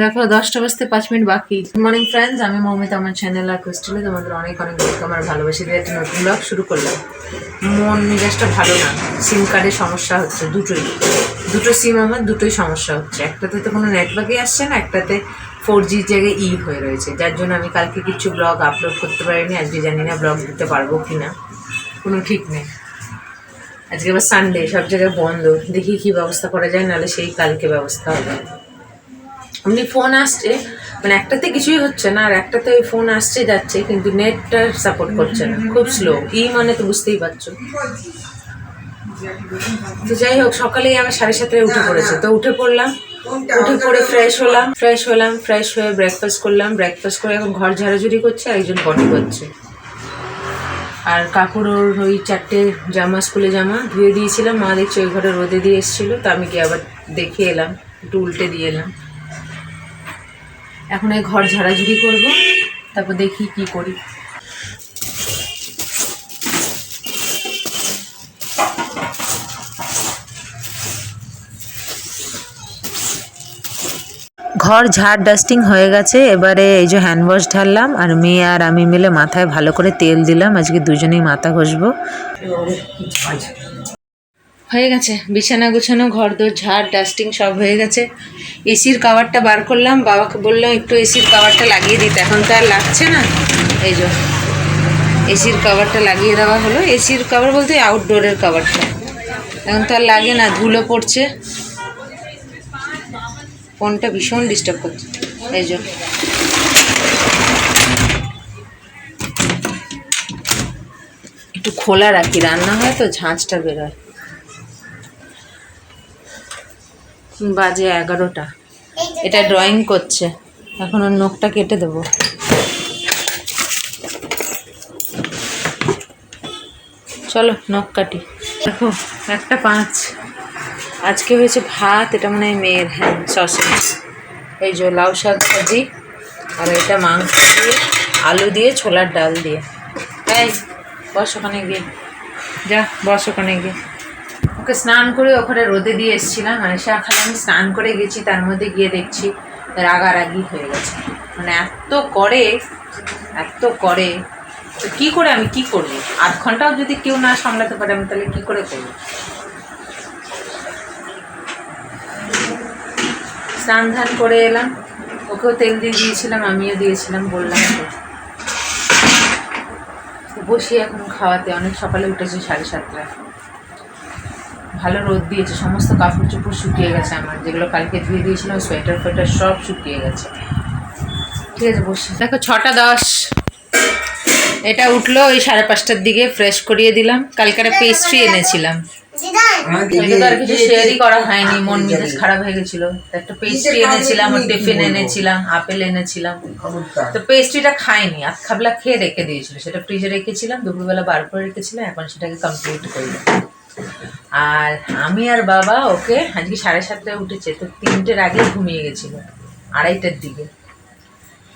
দেখো দশটা বাজতে পাঁচ মিনিট বাকি। গুড মর্নিং ফ্রেন্ডস আমি মৌমিতা, আমার চ্যানেল আর কোয়েস্টেলে তোমাদের অনেক অনেক ওয়েলকাম আর ভালোবাসি দিয়ে একটা নতুন ব্লগ শুরু করলাম। মন মেজাজটা ভালো না। সিম কার্ডের সমস্যা হচ্ছে দুটোই। দুটো সিম আমার, দুটোই সমস্যা হচ্ছে। একটাতে তো কোনো নেটওয়ার্কই আসছে না, একটাতে ফোর জির জায়গায় ই হয়ে রয়েছে। যার জন্য আমি কালকে কিছু ব্লগ আপলোড করতে পারিনি। আজকে জানি না ব্লগ দিতে পারব কি না কোনো ঠিক নেই। আজকে আবার সানডে সব জায়গায় বন্ধ। দেখি কি ব্যবস্থা করা যায়, নাহলে সেই কালকে ব্যবস্থা হবে। এমনি ফোন আসছে মানে একটাতে কিছুই হচ্ছে না, আর একটাতে ওই ফোন আসছে, যাচ্ছে, কিন্তু নেটটা সাপোর্ট করছে না। খুব স্লো ই মানে তো বুঝতেই পারছ। তো যাই হোক, সকালেই আমি সাড়ে সাতটায় উঠে পড়েছি। তো উঠে পড়লাম, উঠে পড়ে ফ্রেশ হলাম ফ্রেশ হলাম ফ্রেশ হয়ে ব্রেকফাস্ট করলাম। ব্রেকফাস্ট করে এখন ঘর ঝাড়াঝুড়ি করছে, আর একজন পটি করছে। আর কাকুর ওর ওই চারটে জামা, স্কুলে জামা ধুয়ে দিয়েছিলাম। মা দেখছি ওই ঘরে রোদে দিয়ে এসেছিল, তো আমি কি আবার দেখে এলাম, একটু উল্টে দিয়ে এলাম। এখন এই ঘর ঝাড়াঝুড়ি করব তারপর দেখি কি করি। ঘর ঝাড় ডাস্টিং হয়ে গেছে এবারে এই যে হ্যান্ড ওয়াশ ঢাললাম আর মেয়ে আর আমি মিলে মাথায় ভালো করে তেল দিলাম আজকে দুজনেই মাথা ঘষবো। হয়ে গেছে। বিছানা গুছানো ঘর দোর ঝাড়, ডাস্টিং সব হয়ে গেছে। এসির কাভারটা বার করলাম। বাবাকে বললাম, একটু এসির কাভারটা লাগিয়ে দিতে। এখন তো আর লাগছে না। এই যে, এসির কাভারটা লাগিয়ে দেওয়া হলো। এসির কাভার বলতে আউটডোরের কাভারটা। এখন তো আর লাগে না, ধুলো পড়ছে। ফোনটা ভীষণ ডিস্টার্ব করছে। এই যে। একটু খোলা রাখি, রান্না হয় তো ঝাঁঝটা বেরোয়। বাজে এগারোটা। এটা ড্রয়িং করছে। এখন ওর নখটা কেটে দেবো। চলো নখ কাটি। দেখো একটা পাঁচ। আজকে হয়েছে ভাত এটা মনে হয় মেয়ের হ্যাঁ সসেজ এই যে লাউ শাক ভাজি আর এটা মাংস দিয়ে আলু দিয়ে ছোলার ডাল দিয়ে। তাই বস ওখানে গিয়ে। যা বস ওখানে গিয়ে। ওকে স্নান করে ওখানে রোদে দিয়ে এসেছিলাম। মানে সে খালি আমি স্নান করে গেছি, তার মধ্যে গিয়ে দেখছি রাগারাগি হয়ে গেছে। মানে এত করে এত করে। তো কী করে আমি কি করব? আধ ঘন্টাও যদি কেউ না সামলাতে পারে, আমি তাহলে কী করে করব? স্নান ধান করে এলাম। ওকেও তেল দিয়ে দিয়েছিলাম, আমিও দিয়েছিলাম, বললাম বসি এখন খাওয়াতে, অনেক সকালে উঠেছে সাড়ে সাতটায়। ভালো রোদ দিয়েছে সমস্ত কাপড় চোপড় শুকিয়ে গেছে আমার যেগুলো কালকে ধুয়ে দিয়েছিলাম সোয়েটার ফোয়েটার সব শুকিয়ে গেছে। ঠিক আছে বসি। দেখো ছটা দশ। এটা উঠল ওই সাড়ে পাঁচটার দিকে ফ্রেশ করিয়ে দিলাম। কালকে একটা পেস্ট্রি এনেছিলাম। কালকে তো আর কিছু শেয়ারই করা হয়নি মন মেজাজ খারাপ হয়ে গেছিল। তো একটা পেস্ট্রি এনেছিলাম আর টিফিন এনেছিলাম আপেল এনেছিলাম। তো পেস্ট্রিটা খাইনি আধ খাবলা খেয়ে রেখে দিয়েছিল। সেটা ফ্রিজে রেখেছিলাম দুপুরবেলা বার করে রেখেছিলাম এখন সেটাকে কমপ্লিট করলাম আর আমি আর বাবা ওকে আজকে সাড়ে সাতটায় উঠেছে, তো তিনটের আগে ঘুমিয়ে গেছিল, আড়াইটার দিকে।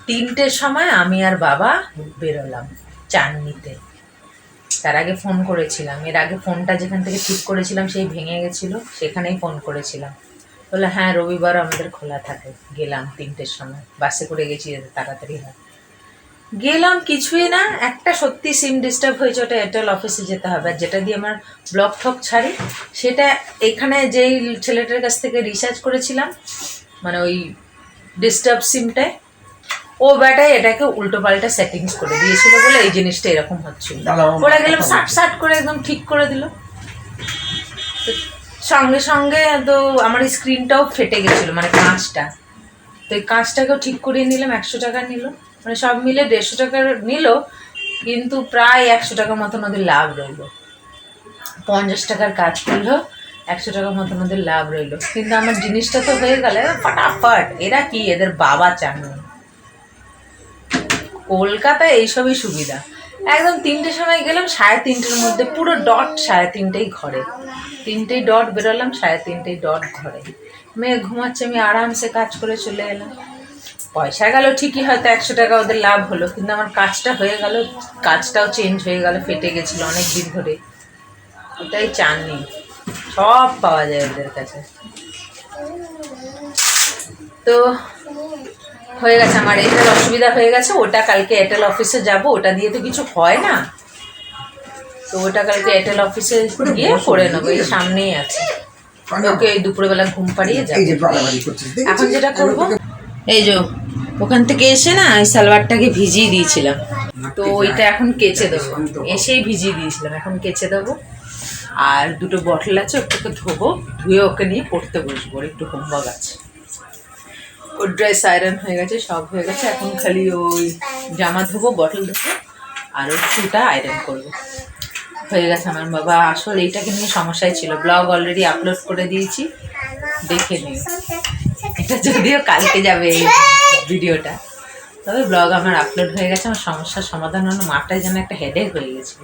তিনটের সময় আমি আর বাবা বেরোলাম চান নিতে। তার আগে ফোন করেছিলাম, এর আগে ফোনটা যেখান থেকে ঠিক করেছিলাম সেই ভেঙে গেছিল, সেখানেই ফোন করেছিলাম। বলল হ্যাঁ রবিবার আমাদের খোলা থাকে, গেলাম তিনটের সময়, বাসে করে গেছি তাড়াতাড়ি হয়। গেলাম কিছুই না একটা সত্যি সিম ডিস্টার্ব হয়েছে ওটা এয়ারটেল অফিসে যেতে হবে। আর যেটা দিয়ে আমার ব্লক ঠক ছাড়ি সেটা এখানে যেই ছেলেটার কাছ থেকে রিচার্জ করেছিলাম মানে ওই ডিস্টার্ব সিমটায় ও ব্যাটায় এটাকে উল্টো পাল্টা সেটিংস করে দিয়েছিল বলে এই জিনিসটা এরকম হচ্ছিল। ওরা গেলাম সাট সাট করে একদম ঠিক করে দিল। সঙ্গে সঙ্গে তো আমার স্ক্রিনটাও ফেটে গেছিল মানে কাঁচটা। তো এই কাঁচটাকেও ঠিক করিয়ে নিলাম একশো টাকা নিল। মানে সব মিলে দেড়শো টাকার নিল, কিন্তু প্রায় একশো টাকার মতন ওদের লাভ রইল। পঞ্চাশ টাকার কাজ করল, একশো টাকার মতন ওদের লাভ রইল। কিন্তু আমার জিনিসটা তো হয়ে গেল ফটাফট, এরা কি? এদের বাবা চান। কলকাতায় এইসবই সুবিধা। একদম তিনটের সময় গেলাম, সাড়ে তিনটের মধ্যে পুরো ডট সাড়ে তিনটেই ঘরে। তিনটেই ডট, বেরোলাম সাড়ে তিনটেই ডট ঘরে। মেয়ে ঘুমাচ্ছে, আমি আরামসে কাজ করে চলে এলাম। পয়সা গেল ঠিকই হয়তো একশো টাকা ওদের লাভ হলো কিন্তু আমার কাজটা হয়ে গেল কাজটাও চেঞ্জ হয়ে গেল ফেটে গেছিল অনেক দিন ধরে। ওটাই চাননি। সব পাওয়া যায় ওদের কাছে। তো হয়ে গেছে আমার এটার অসুবিধা হয়ে গেছে ওটা কালকে এয়ারটেল অফিসে যাব ওটা দিয়ে তো কিছু হয় না। তো ওটা কালকে এয়ারটেল অফিসে গিয়ে করে নেব এই সামনেই আছে। ওকে দুপুরবেলা ঘুম পাড়িয়ে যাব? এখন যেটা করব? এই যে, ওখান থেকে এসে না এই সালোয়ারটাকে ভিজিয়ে দিয়েছিলাম। তো ওইটা এখন কেচে দেবো। এসেই ভিজিয়ে দিয়েছিলাম, এখন কেচে দেবো। আর দুটো বটল আছে, ওটাকে ধোবো, ধুয়ে ওকে নিয়ে পড়তে বসবো, ওর একটু হোমওয়ার্ক আছে। ওর ড্রেস আয়রন হয়ে গেছে, সব হয়ে গেছে, এখন খালি ওই জামা ধোবো বটল ধোবো, আর ওর শুটা আয়রন করব। হয়ে গেছে আমার বাবা, আসলে এইটাকে নিয়ে সমস্যাই ছিল। ব্লগ অলরেডি আপলোড করে দিয়েছি, দেখে নিও। এটা যদিও কালকে যাবে এই ভিডিওটা। তবে ব্লগ আমার আপলোড হয়ে গেছে, আমার সমস্যার সমাধান হলো, মাথায় যেন একটা হেডেক হয়ে গেছিল।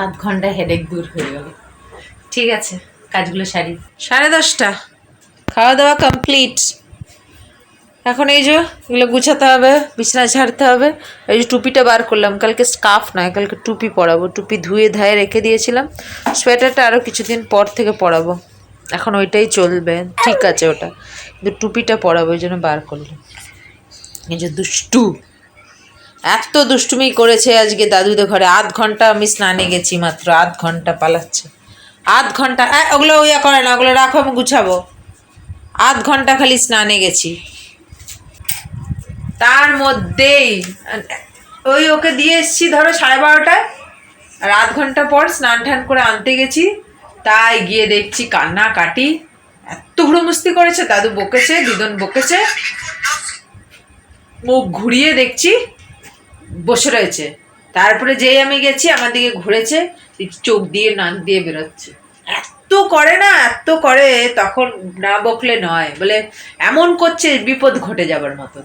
আধ ঘণ্টা হেডেক দূর হয়ে গেল। ঠিক আছে, কাজগুলো সারি। সাড়ে দশটা। খাওয়া দাওয়া কমপ্লিট এখন এই যে, এগুলো গুছাতে হবে, বিছানা ঝাড়তে হবে। এই যে টুপিটা বার করলাম, কালকে স্কার্ফ নয়, কালকে টুপি পরাবো। টুপি ধুয়ে ধায়ে রেখে দিয়েছিলাম। সোয়েটারটা আরও কিছুদিন পর থেকে পরাবো। এখন ওইটাই চলবে। ঠিক আছে ওটা। কিন্তু টুপিটা পরাবো, ওই জন্য বার করলাম। এই যে দুষ্টু। এত দুষ্টুমি করেছে আজকে দাদুদের ঘরে। আধ ঘণ্টা আমি স্নানে গেছি মাত্র, আধ ঘণ্টা পালাচ্ছে। আধ ঘণ্টা ওগুলো ইয়া করে না, ওগুলো রাখো, আমি গুছাবো। আধ ঘণ্টা খালি স্নানে গেছি। তার মধ্যেই, ওই ওকে দিয়ে এসছি ধরো সাড়ে বারোটায়। আর আধ ঘণ্টা পর স্নান টান করে আনতে গেছি। তাই গিয়ে দেখছি কান্না কাটি। এত হুড়োমুস্তি করেছে, দাদু বকেছে, দিদন বকেছে। মুখ ঘুরিয়ে দেখছি, বসে রয়েছে। তারপরে যেই আমি গেছি, আমার দিকে ঘুরেছে, চোখ দিয়ে, নাক দিয়ে বেরোচ্ছে। এত করে না, এত করে, তখন না বকলে নয়। বলে, এমন করছে, বিপদ ঘটে যাবার মতন।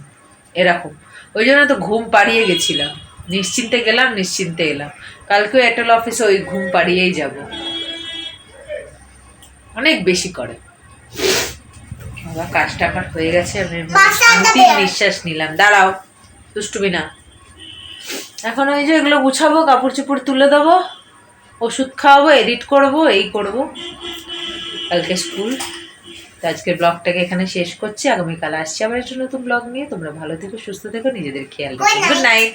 এরকম। ওই জন্য তো ঘুম পাড়িয়ে গেছিলাম। নিশ্চিন্তে গেলাম, নিশ্চিন্তে এলাম। কালকেও এয়ারটেল অফিসে ওই ঘুম পাড়িয়েই যাব। অনেক বেশি করে। বাবা কাজটা আমার হয়ে গেছে আমি শান্তির নিঃশ্বাস নিলাম। দাঁড়াও দুষ্টুমি না। এখন ওই যে এগুলো গুছাবো কাপড় চোপড় তুলে দেবো ওষুধ খাওয়াবো এডিট করব এই করব। কালকে স্কুল তো আজকের ব্লগটাকে এখানে শেষ করছি। আগামীকাল আসছি আবার একটা নতুন ব্লগ নিয়ে। তোমরা ভালো থেকো সুস্থ থেকো নিজেদের খেয়াল রাখো। Good night